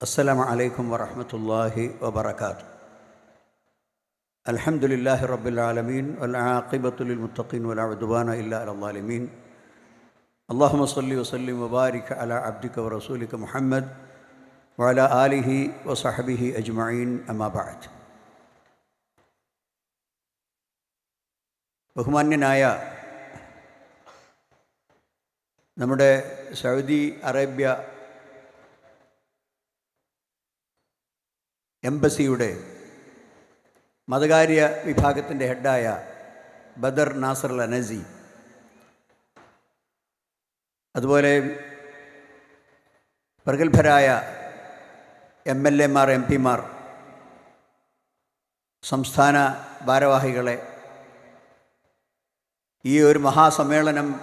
السلام عليكم ورحمة الله وبركاته الحمد لله رب العالمين والعاقبة للمتقين ولا عدوان إلا على الظالمين اللهم صل وسلم وبارك على عبدك ورسولك محمد وعلى آله وصحبه أجمعين أما بعد ബഹുമാന്യനായ നമ്മുടെ Saudi Arabia എംബസിയുടെ മതകാര്യ വിഭാഗത്തിന്റെ ഹെഡായ ബദർ നാസർ അനസി. അതുപോലെ പ്രഗത്ഭരായ എം എൽ എമാർ എം പിമാർ സംസ്ഥാന ഭാരവാഹികളെ ഈ ഒരു മഹാസമ്മേളനം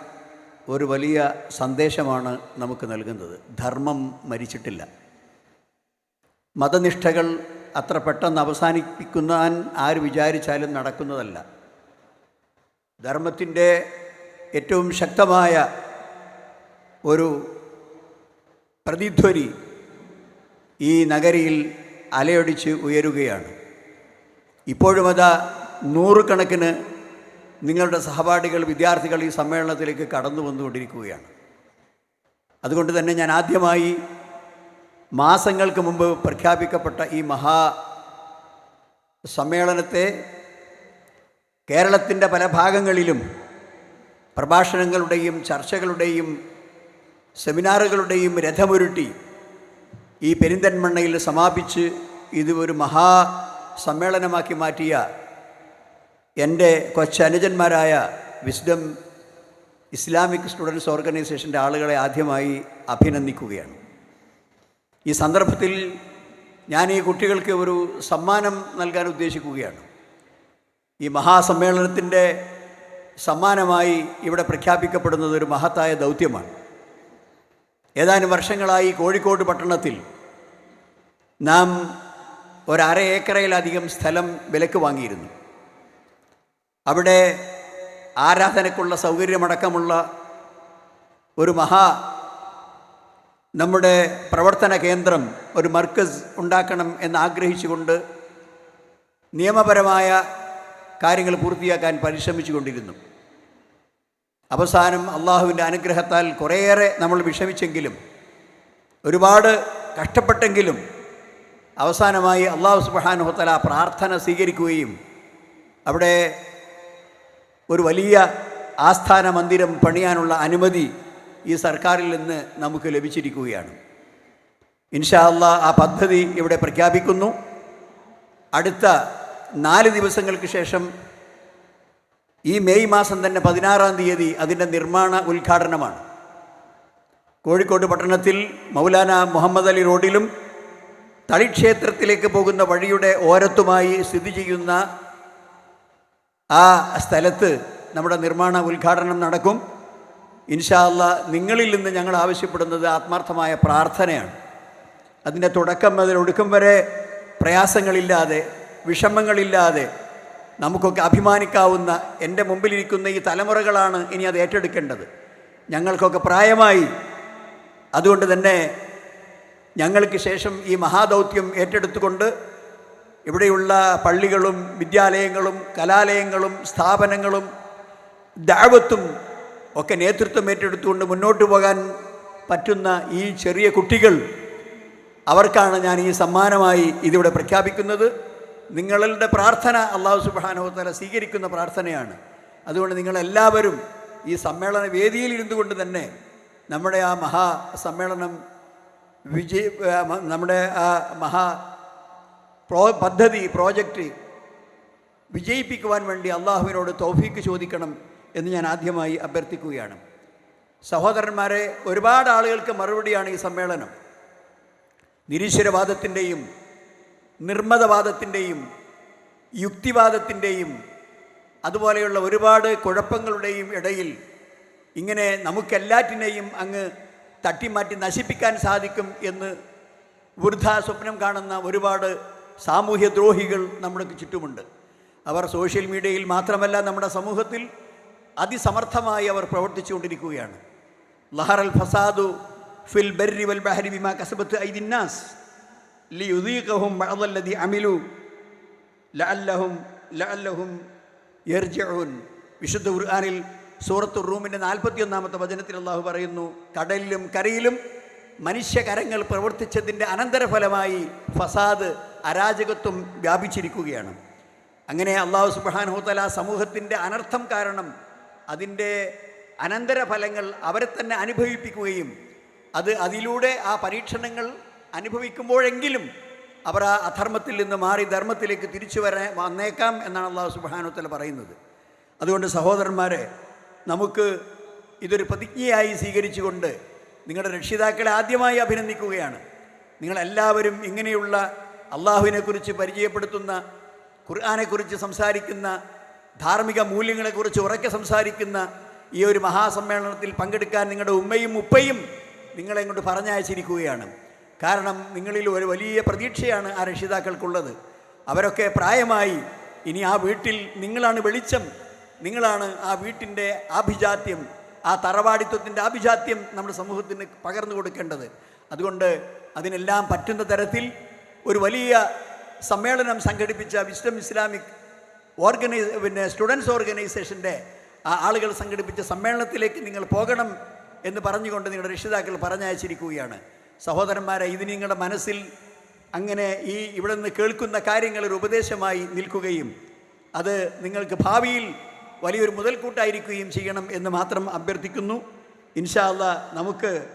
ഒരു വലിയ സന്ദേശമാണ് നമുക്ക് നൽകുന്നത്. ധർമ്മം മരിച്ചിട്ടില്ല. മതനിഷ്ഠകൾ അത്ര പെട്ടെന്ന് അവസാനിപ്പിക്കുന്നാൻ ആര് വിചാരിച്ചാലും നടക്കുന്നതല്ല. ധർമ്മത്തിന്റെ ഏറ്റവും ശക്തമായ ഒരു പ്രതിധ്വനി ഈ നഗരിയിൽ അലയടിച്ച് ഉയരുകയാണ്. ഇപ്പോഴും അത് നൂറുകണക്കിന് നിങ്ങളുടെ സഹപാഠികൾ വിദ്യാർത്ഥികൾ ഈ സമ്മേളനത്തിലേക്ക് കടന്നു വന്നുകൊണ്ടിരിക്കുകയാണ് അതുകൊണ്ട് തന്നെ ഞാൻ ആദ്യമായി മാസങ്ങൾക്ക് മുമ്പ് പ്രഖ്യാപിക്കപ്പെട്ട ഈ മഹാ സമ്മേളനത്തെ കേരളത്തിന്റെ പല ഭാഗങ്ങളിലും പ്രഭാഷണങ്ങളുടെയും ചർച്ചകളുടെയും സെമിനാറുകളുടെയും രഥമുരുട്ടി ഈ പെരിന്തന്മണ്ണയിൽ സമാപിച്ച് ഇത് ഒരു മഹാ സമ്മേളനമാക്കി മാറ്റിയ എന്റെ കൊച്ചനുജന്മാരായ വിസ്ഡം ഇസ്ലാമിക് സ്റ്റുഡൻസ് ഓർഗനൈസേഷന്റെ ആളുകളെ ആദ്യമായി അഭിനന്ദിക്കുകയാണ്. ഈ സന്ദർഭത്തിൽ ഞാൻ ഈ കുട്ടികൾക്ക് ഒരു സമ്മാനം നൽകാൻ ഉദ്ദേശിക്കുകയാണ്. ഈ മഹാസമ്മേളനത്തിന്റെ സമ്മാനമായി ഇവിടെ പ്രഖ്യാപിക്കപ്പെടുന്നത് ഒരു മഹത്തായ ദൗത്യമാണ്. ഏതാനും വർഷങ്ങളായി കോഴിക്കോട് പട്ടണത്തിൽ നാം ഒരര ഏക്കറയിലധികം സ്ഥലം വിലക്ക് വാങ്ങിയിരുന്നു. അവിടെ ആരാധനക്കുള്ള സൗകര്യമടക്കമുള്ള ഒരു മഹാ നമ്മുടെ പ്രവർത്തന കേന്ദ്രം ഒരു മർക്കസ് ഉണ്ടാക്കണം എന്ന് ആഗ്രഹിച്ചുകൊണ്ട് നിയമപരമായ കാര്യങ്ങൾ പൂർത്തിയാക്കാൻ പരിശ്രമിച്ചു കൊണ്ടിരുന്നു അവസാനം അള്ളാഹുവിന്റെ അനുഗ്രഹത്താൽ കുറേയേറെ നമ്മൾ വിഷമിച്ചെങ്കിലും ഒരുപാട് കഷ്ടപ്പെട്ടെങ്കിലും അവസാനമായി അള്ളാഹു സുബാനുഹത്തല പ്രാർത്ഥന സ്വീകരിക്കുകയും അവിടെ ഒരു വലിയ ആസ്ഥാന മന്ദിരം പണിയാനുള്ള അനുമതി ഈ സർക്കാരിൽ നിന്ന് നമുക്ക് ലഭിച്ചിരിക്കുകയാണ്. ഇൻഷാ അള്ളാ ആ പദ്ധതി ഇവിടെ പ്രഖ്യാപിക്കുന്നു. അടുത്ത നാല് ദിവസങ്ങൾക്ക് ശേഷം ഈ മെയ് മാസം തന്നെ പതിനാറാം തീയതി അതിന്റെ നിർമ്മാണ ഉദ്ഘാടനമാണ്. കോഴിക്കോട് പട്ടണത്തിൽ മൗലാന മുഹമ്മദ് അലി റോഡിലും തളിക്ഷേത്രത്തിലേക്ക് പോകുന്ന വഴിയുടെ ഓരത്തുമായി സ്ഥിതി ചെയ്യുന്ന ആ സ്ഥലത്ത് നമ്മുടെ നിർമ്മാണ ഉദ്ഘാടനം നടക്കും. ഇൻഷാല്ല നിങ്ങളിൽ നിന്ന് ഞങ്ങൾ ആവശ്യപ്പെടുന്നത് ആത്മാർത്ഥമായ പ്രാർത്ഥനയാണ്. അതിന്റെ തുടക്കം മുതൽ ഒടുക്കം വരെ പ്രയാസങ്ങളില്ലാതെ വിഷമങ്ങളില്ലാതെ നമുക്കൊക്കെ അഭിമാനിക്കാവുന്ന എന്റെ മുമ്പിലിരിക്കുന്ന ഈ തലമുറകളാണ് ഇനി അത് ഏറ്റെടുക്കേണ്ടത്. ഞങ്ങൾക്കൊക്കെ പ്രായമായി. അതുകൊണ്ട് തന്നെ ഞങ്ങൾക്ക് ശേഷം ഈ മഹാദൗത്യം ഏറ്റെടുത്തുകൊണ്ട് ഇവിടെയുള്ള പള്ളികളും വിദ്യാലയങ്ങളും കലാലയങ്ങളും സ്ഥാപനങ്ങളും ദാവത്തും ഒക്കെ നേതൃത്വം ഏറ്റെടുത്തുകൊണ്ട് മുന്നോട്ട് പോകാൻ പറ്റുന്ന ഈ ചെറിയ കുട്ടികൾ അവർക്കാണ് ഞാൻ ഈ സമ്മാനമായി ഇതിവിടെ പ്രഖ്യാപിക്കുന്നത്. നിങ്ങളുടെ പ്രാർത്ഥന അള്ളാഹു സുബാനോത്തല സ്വീകരിക്കുന്ന പ്രാർത്ഥനയാണ്. അതുകൊണ്ട് നിങ്ങളെല്ലാവരും ഈ സമ്മേളന വേദിയിൽ ഇരുന്നു കൊണ്ട് തന്നെ നമ്മുടെ ആ മഹാ സമ്മേളനം വിജയ നമ്മുടെ ആ മഹാ പ്രോ പദ്ധതി പ്രോജക്റ്റ് വിജയിപ്പിക്കുവാൻ വേണ്ടി അള്ളാഹുവിനോട് തൗഫീക്ക് ചോദിക്കണം. എന്ന് ഞാൻ ആദ്യമായി അഭ്യർത്ഥിക്കുകയാണ്. സഹോദരന്മാരെ ഒരുപാട് ആളുകൾക്ക് മറുപടിയാണ് ഈ സമ്മേളനം. നിരീശ്വരവാദത്തിന്റെയും നിർമ്മതവാദത്തിന്റെയും യുക്തിവാദത്തിന്റെയും അതുപോലെയുള്ള ഒരുപാട് കുഴപ്പങ്ങളുടെയും ഇടയിൽ ഇങ്ങനെ നമുക്കെല്ലാറ്റിനെയും അങ്ങ് തട്ടിമാറ്റി നശിപ്പിക്കാൻ സാധിക്കും എന്ന് വൃദ്ധ സ്വപ്നം കാണുന്ന ഒരുപാട് സാമൂഹ്യദ്രോഹികൾ നമ്മൾക്ക് ചുറ്റുമുണ്ട്. അവർ സോഷ്യൽ മീഡിയയിൽ മാത്രമല്ല നമ്മുടെ സമൂഹത്തിൽ അതിസമർത്ഥമായി അവർ പ്രവർത്തിച്ചുകൊണ്ടിരിക്കുകയാണ്. ലഹറൽ ഫസാദു ഫിൽ ബർരി വൽ ബഹരി ബിമാ കസബത്ത് ഐദിന്നാസ് ലിയുദീഖഹും ബഅദല്ലദി അമിലു. ലഅല്ലഹും ലഅല്ലഹും യർജിഊൻ. വിശുദ്ധ ഖുർആനിൽ സൂറത്തു റൂമിന്റെ നാൽപ്പത്തിയൊന്നാമത്തെ വചനത്തിൽ അള്ളാഹു പറയുന്നു കടലിലും കരയിലും മനുഷ്യകരങ്ങൾ പ്രവർത്തിച്ചതിന്റെ അനന്തരഫലമായി ഫസാദ് അരാജകത്വം വ്യാപിച്ചിരിക്കുകയാണ്. അങ്ങനെ അള്ളാഹു സുബാൻ ഹോത്തല സമൂഹത്തിന്റെ അനർത്ഥം കാരണം അതിന്റെ അനന്തരഫലങ്ങൾ അവരെ തന്നെ അനുഭവിപ്പിക്കുകയും അത് അതിലൂടെ ആ പരീക്ഷണങ്ങൾ അനുഭവിക്കുമ്പോഴെങ്കിലും അവർ ആ അധർമ്മത്തിൽ നിന്ന് മാറി ധർമ്മത്തിലേക്ക് തിരിച്ചു വരാൻ വന്നേക്കാം എന്നാണ് അള്ളാഹു സുബാനുത്തല പറയുന്നത്. അതുകൊണ്ട് സഹോദരന്മാരെ നമുക്ക് ഇതൊരു പ്രതിജ്ഞയായി സ്വീകരിച്ചുകൊണ്ട് നിങ്ങളുടെ രക്ഷിതാക്കളെ ആദ്യമായി അഭിനന്ദിക്കുകയാണ്. നിങ്ങളെല്ലാവരും ഇങ്ങനെയുള്ള അള്ളാഹുവിനെക്കുറിച്ച് പരിചയപ്പെടുത്തുന്ന ഖുർആാനെക്കുറിച്ച് സംസാരിക്കുന്ന ധാർമ്മിക മൂല്യങ്ങളെക്കുറിച്ച് ഉറക്കെ സംസാരിക്കുന്ന ഈ ഒരു മഹാസമ്മേളനത്തിൽ പങ്കെടുക്കാൻ നിങ്ങളുടെ ഉമ്മയും ഉപ്പയും നിങ്ങളെ ഇങ്ങോട്ട് പറഞ്ഞയച്ചിരിക്കുകയാണ്. കാരണം നിങ്ങളിൽ ഒരു വലിയ പ്രതീക്ഷയാണ് ആ രക്ഷിതാക്കൾക്കുള്ളത്. അവരൊക്കെ പ്രായമായി ഇനി ആ വീട്ടിൽ നിങ്ങളാണ് വെളിച്ചം. നിങ്ങളാണ് ആ വീട്ടിന്റെ ആഭിജാത്യം ആ തറവാടിത്വത്തിന്റെ ആഭിജാത്യം നമ്മുടെ സമൂഹത്തിന് പകർന്നു കൊടുക്കേണ്ടത്. അതുകൊണ്ട് അതിനെല്ലാം പറ്റുന്ന തരത്തിൽ ഒരു വലിയ സമ്മേളനം സംഘടിപ്പിച്ച വിസ്ഡം ഇസ്ലാമിക് ഓർഗനൈസ് പിന്നെ സ്റ്റുഡൻസ് ഓർഗനൈസേഷന്റെ ആളുകൾ സംഘടിപ്പിച്ച സമ്മേളനത്തിലേക്ക് നിങ്ങൾ പോകണം എന്ന് പറഞ്ഞുകൊണ്ട് നിങ്ങളുടെ രക്ഷിതാക്കൾ പറഞ്ഞയച്ചിരിക്കുകയാണ്. സഹോദരന്മാരെ ഇത് നിങ്ങളുടെ മനസ്സിൽ അങ്ങനെ ഈ ഇവിടെ നിന്ന് കേൾക്കുന്ന കാര്യങ്ങൾ ഒരു ഉപദേശമായി നിൽക്കുകയും അത് നിങ്ങൾക്ക് ഭാവിയിൽ വലിയൊരു മുതൽക്കൂട്ടായിരിക്കുകയും ചെയ്യണം എന്ന് മാത്രം അഭ്യർത്ഥിക്കുന്നു. ഇൻഷാല്ല നമുക്ക്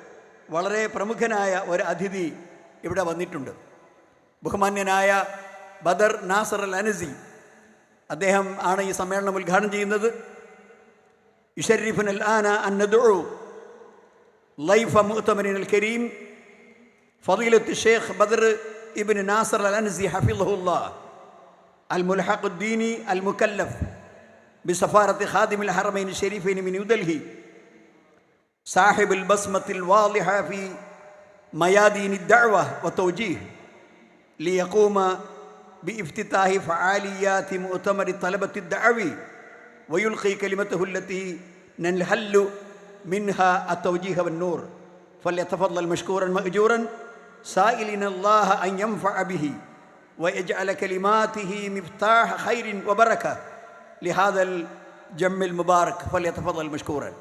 വളരെ പ്രമുഖനായ ഒരു അതിഥി ഇവിടെ വന്നിട്ടുണ്ട്. ബഹുമാന്യനായ ബദർ നാസർ അൽ അനസി അദ്ദേഹം ആണ് ഈ സമ്മേളനം ഉദ്ഘാടനം ചെയ്യുന്നത്. യുഷരീഫുൻ അൽ ആന അന്നദു ലൈഫ് മുഹത്തമനിൻ അൽ കരീം الشيخ بدر ابن ناصر الأنزي حفظه الله الملحق الديني المكلف بسفارة خادم الحرمين الشريفين من نيودلهي صاحب البصمة الواضحة في ميادين الدعوة والتوجيه ليقوم بإفتتاح فعاليات مؤتمر طلبة الدعوي ويلقي كلمته التي ننحل منها التوجيه والنور. فليتفضل مشكورا مأجورا سائلين الله أن ينفع به ويجعل كلماته مفتاح خير وبركة. لهذا الجم المبارك فليتفضل مشكورا.